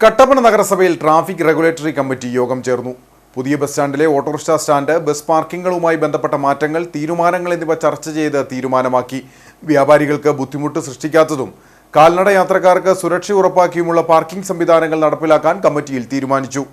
കട്ടപ്പന നഗരസഭയിൽ traffic regulatory committee യോഗം ചേർന്നു. പുതിയ ബസ് സ്റ്റാൻഡിലെ ഓട്ടോറിക്ഷ സ്റ്റാൻഡ് ബസ് പാർക്കിങ്ങുകളുമായി ബന്ധപ്പെട്ട മാറ്റങ്ങൾ തീരുമാനങ്ങൾ എന്നിവ ചർച്ച ചെയ്ത് തീരുമാനമാക്കി. വ്യാപാരികൾക്ക് ബുദ്ധിമുട്ട് സൃഷ്ടിക്കാത്തതും കാൽനട യാത്രക്കാർക്ക് സുരക്ഷ ഉറപ്പാക്കിയുമുള്ള പാർക്കിംഗ് സംവിധാനങ്ങൾ നടപ്പിലാക്കാൻ കമ്മിറ്റിയിൽ തീരുമാനിച്ചു.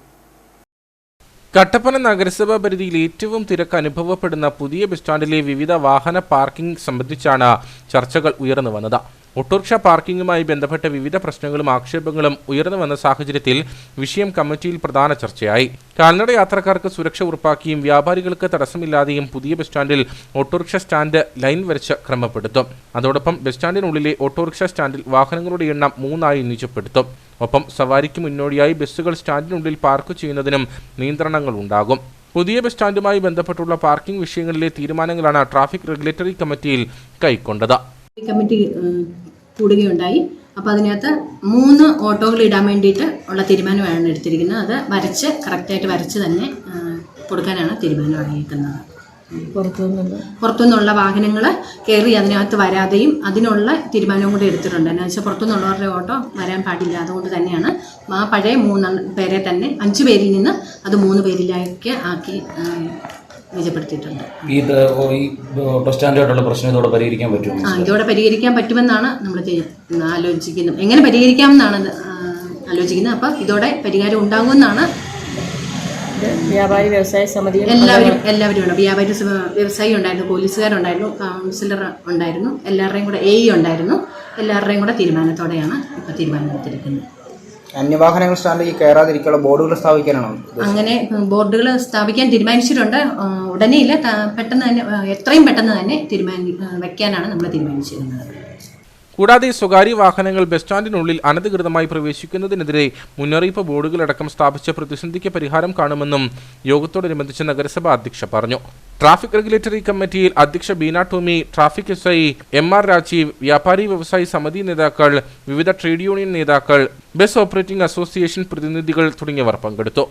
കട്ടപ്പന നഗരസഭാ പരിധിയിൽ ഏറ്റവും തിരക്ക് അനുഭവപ്പെടുന്ന പുതിയ ബസ് സ്റ്റാൻഡിലെ വിവിധ വാഹന പാർക്കിംഗ് സംബന്ധിച്ചാണ് ചർച്ചകൾ ഉയർന്നു വന്നത്. ഓട്ടോറിക്ഷ പാർക്കിംഗുമായി ബന്ധപ്പെട്ട വിവിധ പ്രശ്നങ്ങളും ആക്ഷേപങ്ങളും ഉയർന്നു വന്ന സാഹചര്യത്തിൽ വിഷയം കമ്മിറ്റിയിൽ പ്രധാന ചർച്ചയായി. കാൽനട യാത്രക്കാർക്ക് സുരക്ഷ ഉറപ്പാക്കിയും വ്യാപാരികൾക്ക് തടസ്സമില്ലാതെയും പുതിയ ബസ് സ്റ്റാൻഡിൽ ഓട്ടോറിക്ഷ സ്റ്റാൻഡ് ലൈൻ വരച്ച് ക്രമപ്പെടുത്തും. അതോടൊപ്പം ബസ് സ്റ്റാൻഡിനുള്ളിലെ ഓട്ടോറിക്ഷ സ്റ്റാൻഡിൽ വാഹനങ്ങളുടെ എണ്ണം മൂന്നായി നിജപ്പെടുത്തും. ഒപ്പം സവാരിക്ക് മുന്നോടിയായി ബസ്സുകൾ സ്റ്റാൻഡിനുള്ളിൽ പാർക്ക് ചെയ്യുന്നതിനും നിയന്ത്രണങ്ങൾ ഉണ്ടാകും. പുതിയ ബസ് സ്റ്റാൻഡുമായി ബന്ധപ്പെട്ടുള്ള പാർക്കിംഗ് വിഷയങ്ങളിലെ തീരുമാനങ്ങളാണ് ട്രാഫിക് റെഗുലേറ്ററി കമ്മിറ്റിയിൽ കൈക്കൊണ്ടത്. കമ്മിറ്റി കൂടുകയുണ്ടായി. അപ്പോൾ അതിനകത്ത് മൂന്ന് ഓട്ടോകൾ ഇടാൻ വേണ്ടിയിട്ട് ഉള്ള തീരുമാനമാണ് എടുത്തിരിക്കുന്നത്. അത് വരച്ച് കറക്റ്റായിട്ട് വരച്ച് തന്നെ കൊടുക്കാനാണ് തീരുമാനമായിരിക്കുന്നത് പുറത്തുനിന്നുള്ള? വാഹനങ്ങൾ കയറി അതിനകത്ത് വരാതെയും അതിനുള്ള തീരുമാനവും കൂടി എടുത്തിട്ടുണ്ട്. എന്നു വെച്ചാൽ പുറത്തുനിന്നുള്ളവരുടെ ഓട്ടോ വരാൻ പാടില്ല. അതുകൊണ്ട് തന്നെയാണ് ആ പഴയ മൂന്ന് പേരെ തന്നെ അഞ്ച് പേരിൽ നിന്ന് അത് മൂന്ന് പേരിലേക്ക് ആക്കി നിജപ്പെടുത്തിയിട്ടുണ്ട്. ഈ ബസ് സ്റ്റാൻഡായിട്ടുള്ള പ്രശ്നം ഇതോടെ പരിഹരിക്കാൻ പറ്റുമോ? ആ ഇതോടെ പരിഹരിക്കാൻ പറ്റുമെന്നാണ് നമ്മൾ ആലോചിക്കുന്നത്. എങ്ങനെ പരിഹരിക്കാം എന്നാണ് ആലോചിക്കുന്നത്. അപ്പം ഇതോടെ പരിഹാരം ഉണ്ടാകുമെന്നാണ് വ്യാപാരി വ്യവസായ സമിതി എല്ലാവരും എല്ലാവരും ഉണ്ട്. വ്യാപാരി വ്യവസായി ഉണ്ടായിരുന്നു പോലീസുകാരുണ്ടായിരുന്നു കൗൺസിലർ ഉണ്ടായിരുന്നു എല്ലാവരുടെയും കൂടെ എ ഇ ഉണ്ടായിരുന്നു എല്ലാവരുടെയും കൂടെ തീരുമാനത്തോടെയാണ് ഇപ്പം തീരുമാനമെടുത്തിരിക്കുന്നത്. അന്യവാഹനങ്ങൾ സ്റ്റാൻഡിലേക്ക് കയറാതിരിക്കാനുള്ള ബോർഡുകൾ സ്ഥാപിക്കാനാണോ അങ്ങനെ ബോർഡുകൾ സ്ഥാപിക്കാൻ തീരുമാനിച്ചിട്ടുണ്ട്. ഉടനെ ഇല്ല പെട്ടെന്ന് തന്നെ എത്രയും പെട്ടെന്ന് തന്നെ തീരുമാനി ആ, വെക്കാനാണ് നമ്മൾ തീരുമാനിച്ചിരുന്നത്. കൂടാതെ സ്വകാര്യ വാഹനങ്ങൾ ബസ് സ്റ്റാൻഡിനുള്ളിൽ അനധികൃതമായി പ്രവേശിക്കുന്നതിനെതിരെ മുന്നറിയിപ്പ് ബോർഡുകളടക്കം സ്ഥാപിച്ച പ്രതിസന്ധിക്ക് പരിഹാരം കാണുമെന്നും യോഗത്തോടനുബന്ധിച്ച് നഗരസഭാ അധ്യക്ഷ പറഞ്ഞു. ട്രാഫിക് റെഗുലേറ്ററി കമ്മിറ്റിയിൽ അധ്യക്ഷ Beena Tomy traffic S I M R Rajeev വ്യാപാരി വ്യവസായി സമിതി നേതാക്കൾ വിവിധ ട്രേഡ് യൂണിയൻ നേതാക്കൾ ബസ് ഓപ്പറേറ്റിംഗ് അസോസിയേഷൻ പ്രതിനിധികൾ തുടങ്ങിയവർ പങ്കെടുത്തു.